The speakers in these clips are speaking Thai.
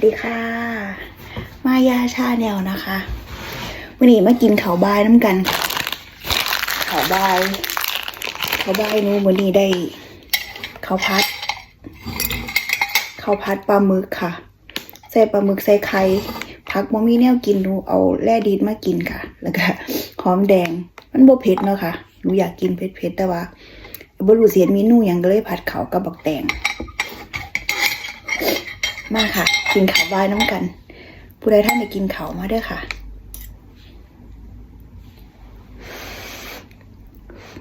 สวัสดีค่ะ มายาชาแนลนะคะวันนี้มากินข้าวบายน้ำกันค่ะข้าวบายข้าวบายนูวันนี้ได้ข้าวพัดข้าวพัดปลาหมึกค่ะ ใส่ปลาหมึกใส่ไข่ผักบ่มีแนวกินหนูเอาแร่ดีดมากินค่ะ แล้วก็หอมแดง มันบ่เผ็ดเนาะค่ะหนูอยากกินเผ็ดๆแต่ว่าบรูเสียเมนูหยังก็เลยผัดเขากับบักแตงมาค่ะ กินข้าวบายน้ำกัน ผู้ใดท่านไปกินข้าวมาด้วยค่ะ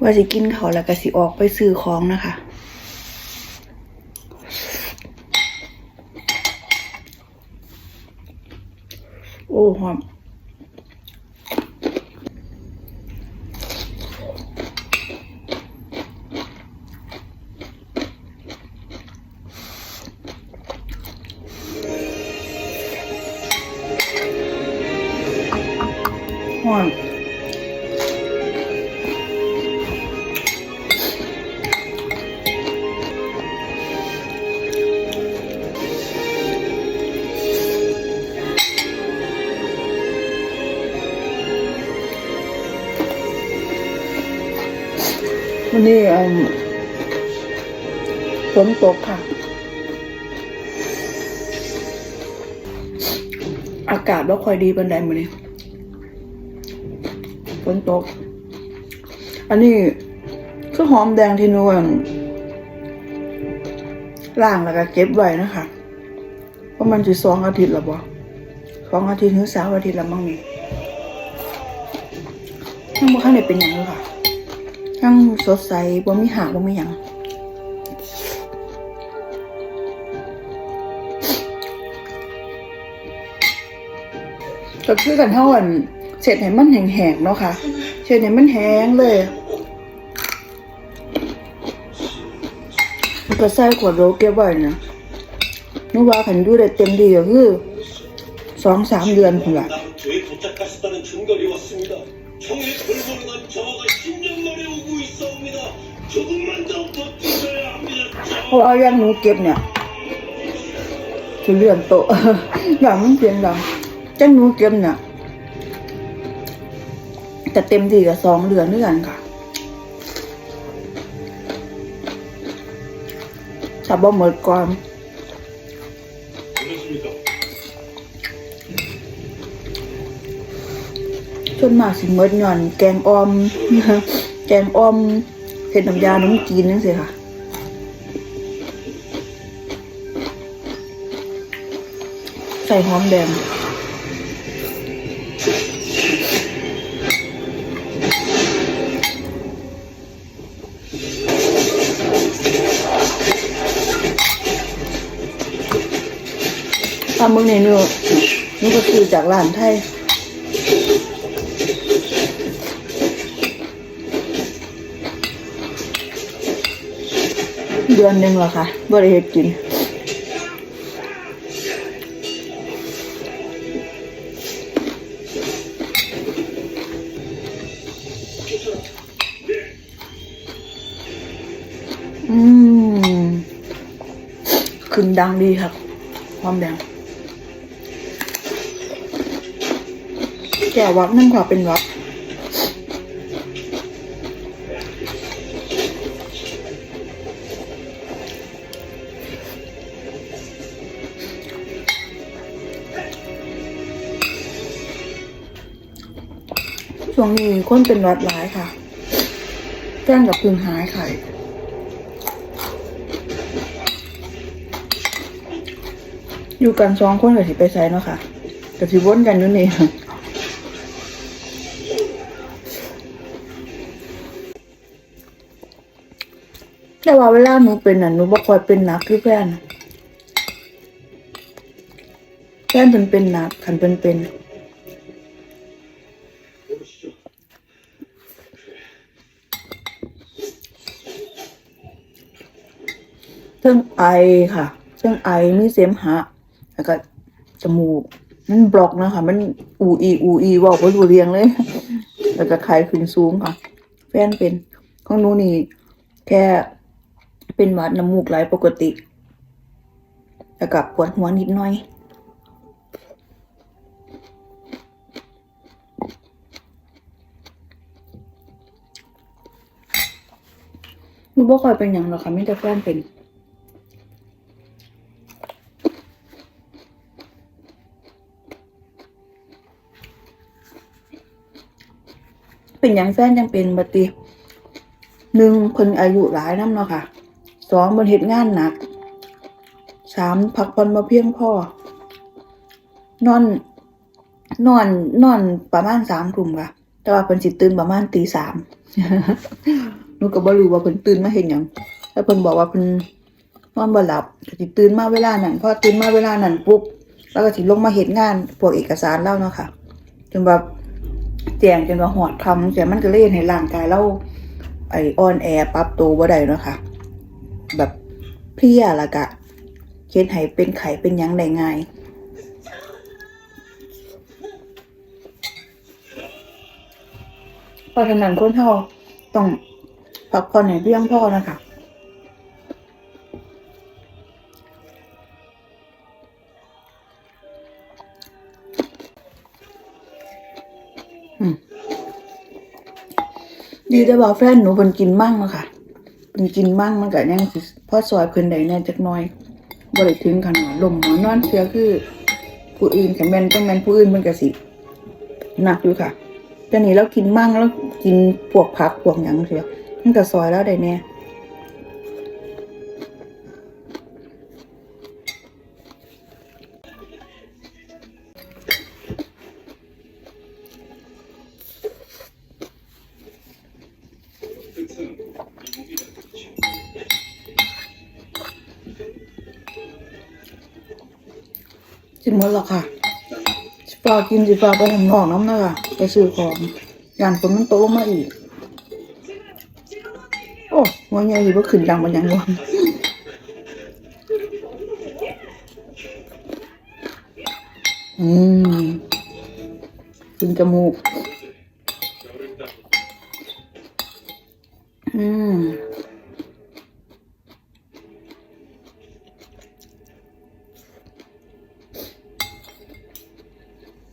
ว่าสิกินข้าวแล้วก็สิออกไปซื้อของนะคะ หอมวันนี้ฝนตกค่ะ อากาศไม่ค่อยดีเป็นไดมื้อนี้ นตก อันนี้คือหอมแดงที่นวลล่างแล้วก็เก็บไว้นะคะเพราะมันจะสองอาทิตย์ล้วบ่สองอาทิตย์ถึงสามอาทิตย์แล้วมั้งนี่ยังบ่คันได้เป็นยังเลยค่ะยังสดใสบ่มีหากบ่มีหยังก็คือกันเท่าอัน เสร็จให้มันแห้งๆเนาะค่ะเสร็จให้มันแห้งเลยก็ใส่ขวดโลเก็บไว้นะนึกว่าขันดูได้เต็มดีก็คือสองสามเดือนคนละเพราะเอาย่างหนูเก็บเนี่ยจะเลื่อนโตะอย่างมันเปลี่ยนหลังจังหนูเก็บเนี่ย แต่เต็มที่กับสองเดือนด้วยนค่ะถ้าบ่หมดก่อนชนมาสิเมดหย่อน แกงออม แกงออมเห็ดน้ำยาน้ำจีนนั่นสิค่ะใส่หอมแดง ตามมึงในเนื้อนี่ก็คือจากร้านไทยเดือนหนึ่งแล้วค่ะบริเหตุกินอืมขึ้นดังดีครับ ความแดง แก่วัดนั่นกว่าเป็นวัดช่วงนี้คนเป็นวัดหลายค่ะแจ้งกับพึงหายค่ะอยู่กันสองคนกับสิไปไซเนาะค่ะกับสิวนกันอยู่นี่ ว่าเวลาหนูเป็นน่ะหนูบ่ค่อยเป็นหนักคือเพื่อนแฟนเป็นเป็นหนักขันเป็นเป็นเรื่องไอค่ะเรื่องไอมีเสมหะแล้วก็จมูกมันบล็อกนะคะ มันอูอีอูอีว่าว่าดูเรียงเลย แล้วก็ไข้ขึ้นสูงค่ะ แฟนเป็น ของนูนี่แค่ เป็นหวัดน้ำมูกไหลปกติ แล้วก็ปวดหัวนิดหน่อย นูบ่ค่อยเป็นอย่างเรากค่ะไม่แต่แฟนเป็นเป็นอย่างแฟนยังเป็นปฏิหนึ่งคนอายุหลายน้ำเนาะค่ะ สองบนเหตุงานหนักสามพักผ่อนมาเพียงพอนอน นอนนอนประมาณสามทุ่มค่ะ แต่ว่าเพิ่นสิตื่นประมาณตีสามหนูก็บ่รู้ว่าเพิ่นตื่นมาเฮ็ดหยังแล้วเพิ่นบอกว่าเพิ่นนอนบ่หลับก็สิตื่นมาเวลานั้นพอตื่นมาเวลานั้นปุ๊บแล้วก็สิลงมาเฮ็ดงานพวกเอกสารแล้วเนาะค่ะ จนแบบแจ้งจนว่าหอดคำแต่มันก็เลยเฮ็ดให้ร่างกายเราไอออนแอร์ปรับตัวบ่ได้เนาะค่ะ แบบเพลียแล้วก็เฮ็ดให้เป็นไข้เป็นยังได้ง่ายเพราะฉะนั้นคนเฮาต้องพักผ่อนให้เพียงพอนะคะดีแต่ว่าแฟนหนูเพิ่นกินมั่งอะค่ะ มันกินมั่งมันก็ยังสิพอซอยเพิ่นใดแน่จักน้อยบ่ได้ถึงขนาดลมหมอนอนเสียคือ ผู้อื่นแข็งแม่นจังแม่นผู้อื่นมันก็สิหนักอยู่ค่ะแต่นี่เรากินมั่งแล้วกินพวกผักพวกหยังเสียมันก็ซอยแล้วได้แน่ กินหมดแล้วค่ะสิฟ้ากินสิฟ้าไปทางนอกน้ำนะคะไปซื้อของยานฝนมันโตลงมาอีก โอ้วันใหญ่อยู่ว่าขึ้นดังมันยังวะอืมขึ้นจมูก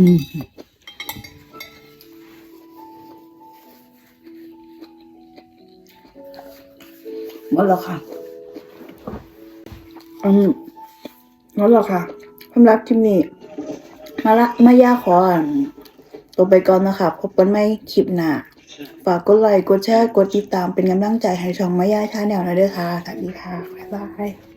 หมดแล้วค่ะอืมหมดแล้วค่ะสำหรับคลิปนี้ มาละมายาขออ่านตัวไปก่อนนะคะพบกันไม่คลิปหน้าฝากกดไลค์กดแชร์กดติดตามเป็นกำลังใจให้ช่องมายาชาแนลนะด้อค่ะสวัสดีค่ะ บ๊ายบาย